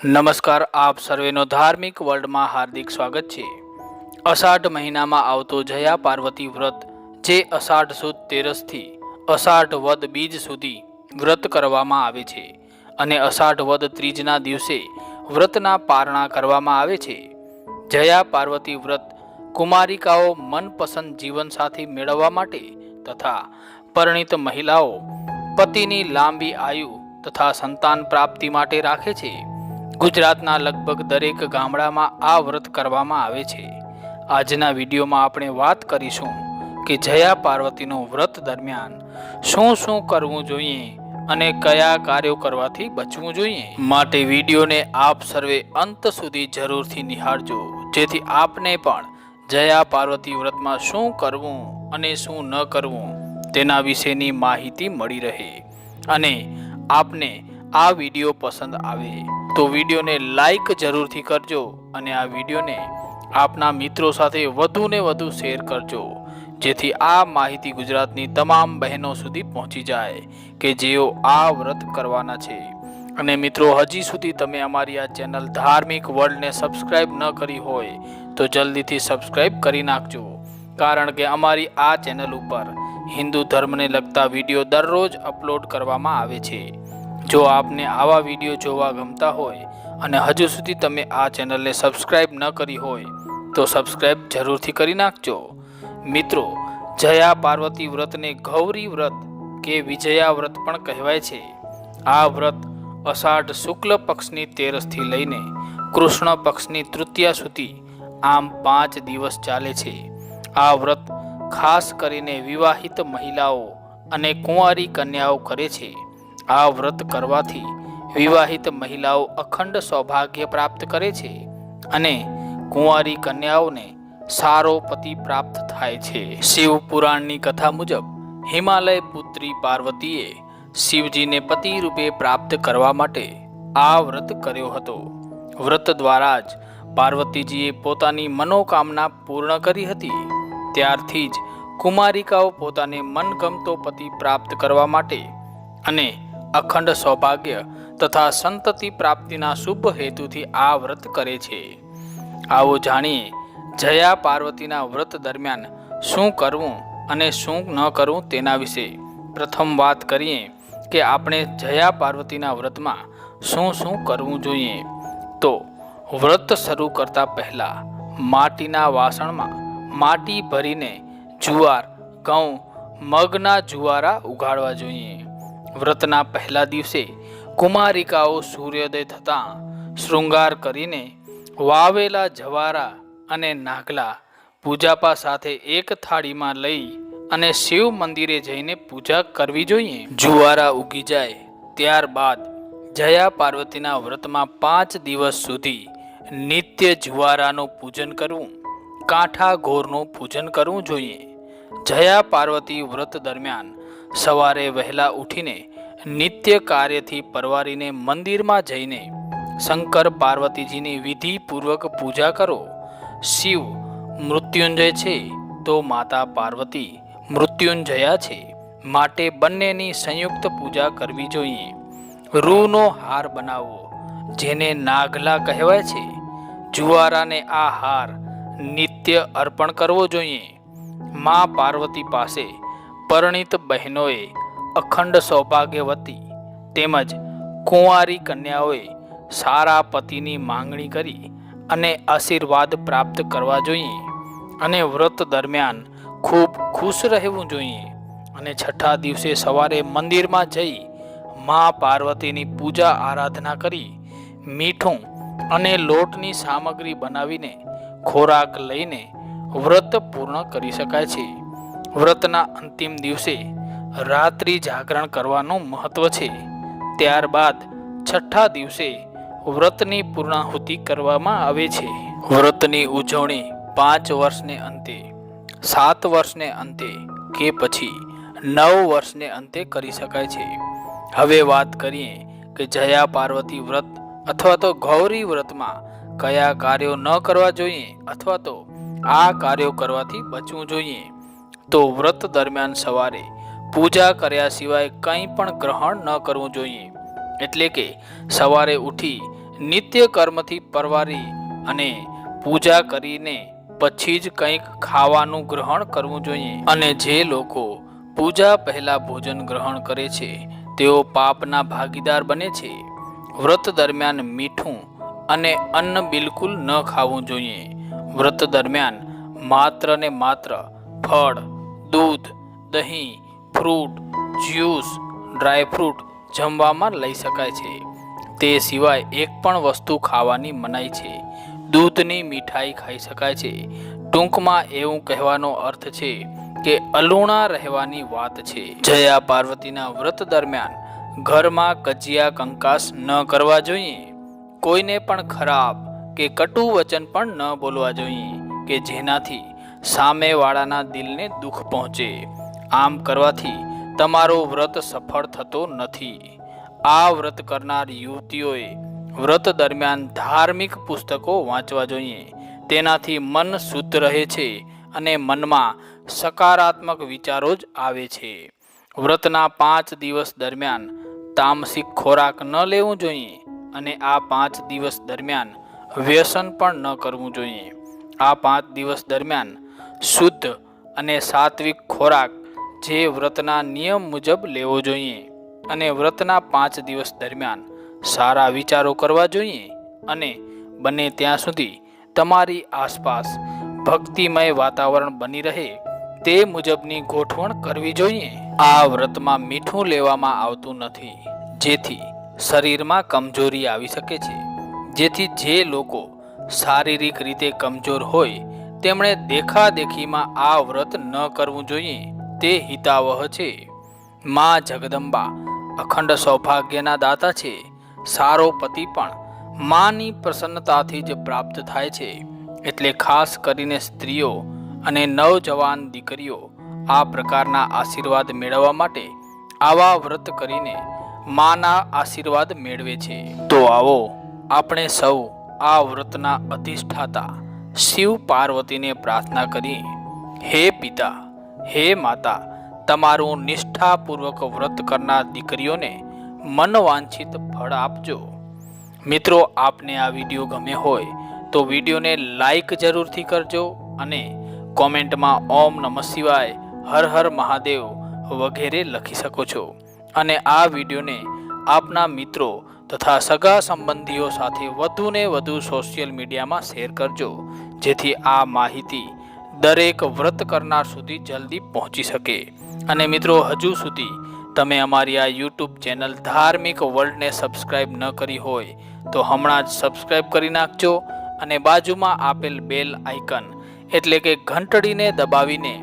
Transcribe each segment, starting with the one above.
નમસ્કાર, આપ સર્વેનો ધાર્મિક વર્લ્ડમાં હાર્દિક સ્વાગત છે. અષાઢ મહિનામાં આવતો જયા પાર્વતી વ્રત, જે અષાઢ સુદ તેરસથી અષાઢ વદ બીજ સુધી વ્રત કરવામાં આવે છે અને અષાઢ વદ ત્રીજના દિવસે વ્રતના પારણા કરવામાં આવે છે. જયા પાર્વતી વ્રત કુમારિકાઓ મનપસંદ જીવનસાથી મેળવવા માટે તથા પરણિત મહિલાઓ પતિની લાંબી આયુ તથા સંતાન પ્રાપ્તિ માટે રાખે છે. ગુજરાતના લગભગ દરેક ગામડામાં આ વ્રત કરવામાં આવે છે. આજના વિડીયોમાં આપણે વાત કરીશું કે જયા પાર્વતીનું વ્રત દરમિયાન શું શું કરવું જોઈએ અને કયા કાર્યો કરવાથી બચવું જોઈએ. માટે વિડીયોને આપ સર્વે અંત સુધી જરૂરથી નિહાળજો. જેથી આપને પણ જયા પાર્વતી વ્રતમાં શું કરવું અને શું ન કરવું તેના વિશેની માહિતી મળી રહે અને આપને આ વીડિયો પસંદ આવે. તો વિડીયોને લાઈક જરૂરથી કરજો અને આ વિડીયોને આપના મિત્રો સાથે વધુને વધુ શેર કરજો, જેથી આ માહિતી ગુજરાતની તમામ બહેનો સુધી પહોંચી જાય કે જેઓ આ વ્રત કરવાના છે. અને મિત્રો, હજી સુધી તમે અમારી આ ચેનલ ધાર્મિક વર્લ્ડને સબસ્ક્રાઇબ ન કરી હોય, તો જલ્દીથી સબસ્ક્રાઇબ કરી નાખજો. કારણ કે અમારી આ ચેનલ ઉપર હિન્દુ ધર્મને લગતા વીડિયો દરરોજ અપલોડ કરવામાં આવે છે. જો આપને આવા વીડિયો જોવા ગમતા હોય અને હજુ સુધી તમે આ ચેનલને સબસ્ક્રાઇબ ન કરી હોય, તો સબસ્ક્રાઇબ જરૂરથી કરી નાખજો. મિત્રો, જયા પાર્વતી વ્રતને ગૌરી વ્રત કે વિજયા વ્રત પણ કહેવાય છે. આ વ્રત અષાઢ શુક્લ પક્ષની તેરસથી લઈને કૃષ્ણ પક્ષની તૃતીયા સુધી આમ પાંચ દિવસ ચાલે છે. આ વ્રત ખાસ કરીને વિવાહિત મહિલાઓ અને કુંવારી કન્યાઓ કરે છે. આ વ્રત કરવાથી વિવાહિત મહિલાઓ અખંડ સૌભાગ્ય પ્રાપ્ત કરે છે અને કુંવારી કન્યાઓને સારો પતિ પ્રાપ્ત થાય છે. શિવ પુરાણની કથા મુજબ હિમાલય પુત્રી પાર્વતીએ શિવજીને પતિ રૂપે પ્રાપ્ત કરવા માટે આ વ્રત કર્યો હતો. વ્રત દ્વારા જ પાર્વતીજીએ પોતાની મનોકામના પૂર્ણ કરી હતી. ત્યારથી જ કુમારિકાઓ પોતાને મનગમતો પતિ પ્રાપ્ત કરવા માટે અને અખંડ સૌભાગ્ય તથા સંતતિ પ્રાપ્તિના શુભ હેતુથી આ વ્રત કરે છે. આવો જાણીએ, જયા પાર્વતીના વ્રત દરમિયાન શું કરવું અને શું ન કરવું તેના વિશે પ્રથમ વાત કરીએ કે આપણે જયા પાર્વતીના વ્રતમાં શું શું કરવું જોઈએ. તો, વ્રત શરૂ કરતા પહેલાં માટીના વાસણમાં માટી ભરીને જુવાર, ઘઉં, મગના જુવારા ઉગાડવા જોઈએ. વ્રતના પહેલા દિવસે કુમારિકાઓ સૂર્યોદય થતાં શૃંગાર કરીને વાવેલા જવારા અને નાગલા પૂજાપા સાથે એક થાળીમાં લઈ અને શિવ મંદિરે જઈને પૂજા કરવી જોઈએ. જુવારા ઉગી જાય ત્યારબાદ જયા પાર્વતીના વ્રતમાં પાંચ દિવસ સુધી નિત્ય જુવારાનું પૂજન કરવું, કાંઠા ઘોરનું પૂજન કરવું જોઈએ. જયા પાર્વતી વ્રત દરમિયાન સવારે વહેલા ઉઠીને નિત્ય કાર્યથી પરવારીને મંદિરમાં જઈને શંકર પાર્વતીજીની વિધિપૂર્વક પૂજા કરો. શિવ, મૃત્યુંજય છે તો માતા પાર્વતી મૃત્યુંજયા છે. માટે બંનેની સંયુક્ત પૂજા કરવી જોઈએ. રૂનો હાર બનાવવો જેને નાગલા કહેવાય છે. જુવારાને આ હાર નિત્ય અર્પણ કરવો જોઈએ. મા પાર્વતી પાસે પરણિત બહેનોએ અખંડ સૌભાગ્યવતી તેમજ કુંવારી કન્યાઓએ સારા પતિની માંગણી કરી અને આશીર્વાદ પ્રાપ્ત કરવા જોઈએ અને વ્રત દરમિયાન ખૂબ ખુશ રહેવું જોઈએ. અને છઠ્ઠા દિવસે સવારે મંદિરમાં જઈ મા પાર્વતીની પૂજા આરાધના કરી મીઠું અને લોટની સામગ્રી બનાવીને ખોરાક લઈને વ્રત પૂર્ણ કરી શકાય છે. વ્રતના અંતિમ દિવસે રાત્રિ જાગરણ કરવાનું મહત્વ છે. ત્યારબાદ છઠ્ઠા દિવસે વ્રતની પૂર્ણાહુતિ કરવામાં આવે છે. વ્રતની ઉજવણી પાંચ વર્ષને અંતે, સાત વર્ષને અંતે કે પછી નવ વર્ષને અંતે કરી શકાય છે. હવે વાત કરીએ કે જયા પાર્વતી વ્રત અથવા તો ગૌરી વ્રતમાં કયા કાર્યો ન કરવા જોઈએ અથવા તો આ કાર્યો કરવાથી બચવું જોઈએ. તો વ્રત દરમિયાન સવારે પૂજા કર્યા સિવાય કંઈ પણ ગ્રહણ ન કરવું જોઈએ. એટલે કે સવારે ઉઠી નિત્ય કર્મથી પરવારી અને પૂજા કરીને પછી જ કંઈક ખાવાનું ગ્રહણ કરવું જોઈએ. અને જે લોકો પૂજા પહેલાં ભોજન ગ્રહણ કરે છે, તેઓ પાપના ભાગીદાર બને છે. વ્રત દરમિયાન મીઠું અને અન્ન બિલકુલ ન ખાવું જોઈએ. વ્રત દરમિયાન માત્ર ને માત્ર ફળ દૂધ, દહીં, ફ્રૂટ, જ્યુસ ડ્રાયફ્રૂટ જમવામાં લઈ શકાય છે. તે સિવાય એક પણ વસ્તુ ખાવાની મનાઈ છે. દૂધની મીઠાઈ ખાઈ શકાય છે. ટૂંકમાં એવું કહેવાનો અર્થ છે કે અલુણા રહેવાની વાત છે. જયા પાર્વતીના વ્રત દરમિયાન ઘરમાં કજિયા કંકાસ ન કરવા જોઈએ. કોઈને પણ ખરાબ કે કટુ વચન પણ ન બોલવા જોઈએ કે જેનાથી સામેવાળાના દિલને દુઃખ પહોંચે. આમ કરવાથી તમારો વ્રત સફળ થતો નથી. આ વ્રત કરનાર યુવતીઓએ વ્રત દરમિયાન ધાર્મિક પુસ્તકો વાંચવા જોઈએ. તેનાથી મન શુદ્ધ રહે છે અને મનમાં સકારાત્મક વિચારો જ આવે છે. વ્રતના પાંચ દિવસ દરમિયાન તામસિક ખોરાક ન લેવું જોઈએ અને આ પાંચ દિવસ દરમિયાન વ્યસન પણ ન કરવું જોઈએ. આ પાંચ દિવસ દરમિયાન શુદ્ધ અને સાત્વિક ખોરાક જે વ્રતના નિયમ મુજબ લેવો જોઈએ અને વ્રતના પાંચ દિવસ દરમિયાન સારા વિચારો કરવા જોઈએ અને બને ત્યાં સુધી તમારી આસપાસ ભક્તિમય વાતાવરણ બની રહે તે મુજબની ગોઠવણ કરવી જોઈએ. આ વ્રતમાં મીઠું લેવામાં આવતું નથી, જેથી શરીરમાં કમજોરી આવી શકે છે, જેથી જે લોકો શારીરિક રીતે કમજોર હોય તેમણે દેખાદેખીમાં આ વ્રત ન કરવું જોઈએ, તે હિતાવહ છે. મા જગદંબા અખંડ સૌભાગ્યના દાતા છે. સારો પતિ પણ માની પ્રસન્નતાથી જ પ્રાપ્ત થાય છે. એટલે ખાસ કરીને સ્ત્રીઓ અને નવજવાન દીકરીઓ આ પ્રકારના આશીર્વાદ મેળવવા માટે આવા વ્રત કરીને માના આશીર્વાદ મેળવે છે. તો આવો, આપણે સૌ આ વ્રતના અધિષ્ઠાતા શિવ પાર્વતીને પ્રાર્થના કરી, હે પિતા, હે માતા, તમારું નિષ્ઠાપૂર્વક વ્રત કરનાર દીકરીઓને મનવાંછિત ફળ આપજો. મિત્રો, આપને આ વીડિયો ગમે હોય તો વિડીયોને લાઈક જરૂરથી કરજો અને કોમેન્ટમાં ઓમ નમઃ શિવાય હર હર મહાદેવ વગેરે લખી શકો છો. અને આ વિડીયોને આપના મિત્રો તથા સગા સંબંધીઓ સાથે વધુને વધુ સોશિયલ મીડિયામાં શેર કરજો, જેથી આ માહિતી દરેક વ્રત કરનાર સુધી જલ્દી પહોંચી શકે. અને મિત્રો, હજુ સુધી તમે અમારી આ યુટ્યુબ ચેનલ ધાર્મિક વર્લ્ડને સબસ્ક્રાઇબ ન કરી હોય, તો હમણાં જ સબસ્ક્રાઇબ કરી નાખજો અને બાજુમાં આપેલ બેલ આઇકન એટલે કે ઘંટડીને દબાવીને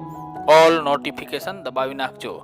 ઓલ નોટિફિકેશન દબાવી નાખજો.